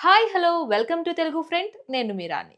Hi hello welcome to Telugu friend నేను మీరాని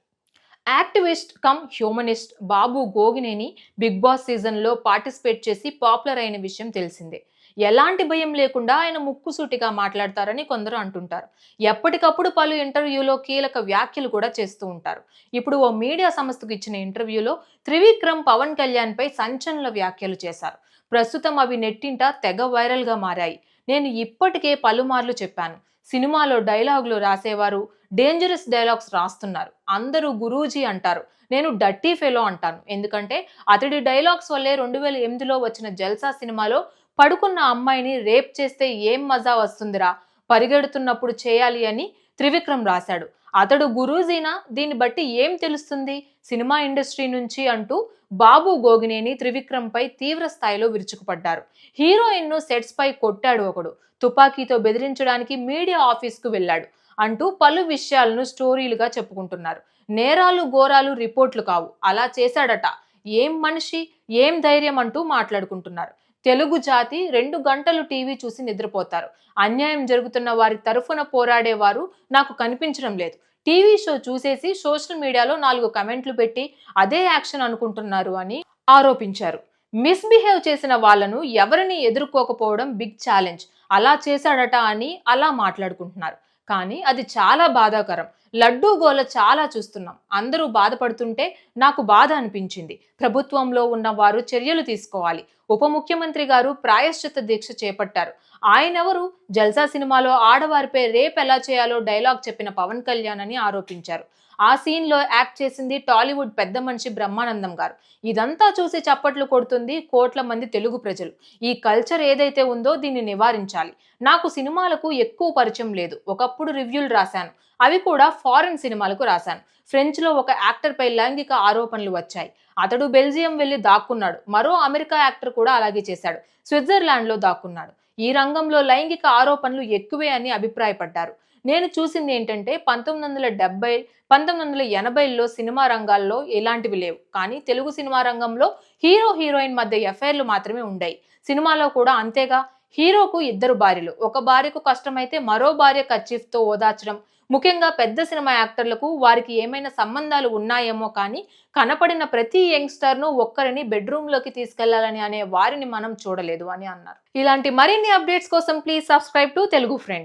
activist cum humanist Babu Gogineni big boss సీజన్లో participate చేసి popular అయిన విషయం తెలిసిందే. ఎలాంటి భయం లేకుండా ఆయన ముక్కుసూటిగా మాట్లాడతారని కొందరు అంటుంటారు. ఎప్పటికప్పుడు పలు ఇంటర్వ్యూలో కీలక వ్యాఖ్యలు కూడా చేస్తూ ఉంటారు. ఇప్పుడు ఓ మీడియా సంస్థకు ఇచ్చిన ఇంటర్వ్యూలో త్రివిక్రమ్ పవన్ కళ్యాణ్పై సంచలన వ్యాఖ్యలు చేశారు. ప్రస్తుతం అవి నెట్టింట తెగ వైరల్గా మారాయి. నేను ఇప్పటికే పలుమార్లు చెప్పాను. సినిమాలో డైలాగులు రాసేవారు డేంజరస్ డైలాగ్స్ రాస్తున్నారు. అందరూ గురూజీ అంటారు. నేను డట్టీ ఫెలో అంటాను. ఎందుకంటే అతడి డైలాగ్స్ వల్లే రెండు వేల ఎనిమిదిలో వచ్చిన జల్సా సినిమాలో పడుకున్న అమ్మాయిని రేప్ చేస్తే ఏం మజా వస్తుందిరా? పరిగెడుతున్నప్పుడు చేయాలి అని త్రివిక్రమ్ రాశాడు. అతడు గురూజీనా? దీన్ని బట్టి ఏం తెలుస్తుంది? సినిమా ఇండస్ట్రీ నుంచి అంటూ బాబు గోగినేని త్రివిక్రమ్ పై తీవ్ర స్థాయిలో విరుచుకుపడ్డారు. హీరోయిన్ను సెట్స్పై సెట్స్ పై కొట్టాడు ఒకడు. తుపాకీతో బెదిరించడానికి మీడియా ఆఫీస్కు వెళ్ళాడు. అంటూ పలు విషయాలను స్టోరీలుగా చెప్పుకుంటున్నారు. నేరాలు ఘోరాలు రిపోర్ట్లు కావు. అలా చేశాడట. ఏం మనిషి ఏం ధైర్యం అంటూ మాట్లాడుకుంటున్నారు. తెలుగు జాతి రెండు గంటలు టీవీ చూసి నిద్రపోతారు. అన్యాయం జరుగుతున్న వారి తరఫున పోరాడేవారు నాకు కనిపించడం లేదు. టీవీ షో చూసేసి సోషల్ మీడియాలో నాలుగు కమెంట్లు పెట్టి అదే యాక్షన్ అనుకుంటున్నారు అని ఆరోపించారు. మిస్బిహేవ్ చేసిన వాళ్ళను ఎవరిని ఎదుర్కోకపోవడం బిగ్ ఛాలెంజ్. అలా చేశాడట అని అలా మాట్లాడుకుంటున్నారు. కానీ అది చాలా బాధాకరం. లడ్డూ గోల చాలా చూస్తున్నాం. అందరూ బాధపడుతుంటే నాకు బాధ అనిపించింది. ప్రభుత్వంలో ఉన్న వారు చర్యలు తీసుకోవాలి. ఉప ముఖ్యమంత్రి గారు ప్రాయశ్చిత్త దీక్ష చేపట్టారు. ఆయనెవరు? జల్సా సినిమాలో ఆడవారిపై రేప్ ఎలా చేయాలో డైలాగ్ చెప్పిన పవన్ కళ్యాణ్ అని ఆరోపించారు. ఆ సీన్లో యాక్ట్ చేసింది టాలీవుడ్ పెద్ద మనిషి బ్రహ్మానందం గారు. ఇదంతా చూసి చప్పట్లు కొడుతుంది కోట్ల మంది తెలుగు ప్రజలు. ఈ కల్చర్ ఏదైతే ఉందో దీన్ని నివారించాలి. నాకు సినిమాలకు ఎక్కువ పరిచయం లేదు. ఒకప్పుడు రివ్యూలు రాశాను. అవి కూడా ఫారిన్ సినిమాలకు రాశాను. ఫ్రెంచ్లో ఒక యాక్టర్ పై లైంగిక ఆరోపణలు వచ్చాయి. అతడు బెల్జియం వెళ్ళి దాక్కున్నాడు. మరో అమెరికా యాక్టర్ కూడా అలాగే చేశాడు. స్విట్జర్లాండ్లో దాక్కున్నాడు. ఈ రంగంలో లైంగిక ఆరోపణలు ఎక్కువే అని అభిప్రాయపడ్డారు. నేను చూసింది ఏంటంటే పంతొమ్మిది వందల డెబ్బై పంతొమ్మిది వందల ఎనభైలో సినిమా రంగాల్లో ఎలాంటివి లేవు. కానీ తెలుగు సినిమా రంగంలో హీరో హీరోయిన్ మధ్య ఎఫ్ఐఆర్లు మాత్రమే ఉండాయి. సినిమాలో కూడా అంతేగా హీరోకు ఇద్దరు భార్యలు. ఒక భార్యకు కష్టమైతే మరో భార్య కచ్చిఫ్తో ఓదార్చడం. ముఖ్యంగా పెద్ద సినిమా యాక్టర్లకు వారికి ఏమైనా సంబంధాలు ఉన్నాయేమో కానీ కనపడిన ప్రతి యంగ్స్టర్ను ఒక్కరిని బెడ్రూమ్లోకి తీసుకెళ్ళాలని అనే వారిని మనం చూడలేదు అని అన్నారు. ఇలాంటి మరిన్ని అప్డేట్స్ కోసం please subscribe to Telugu friend.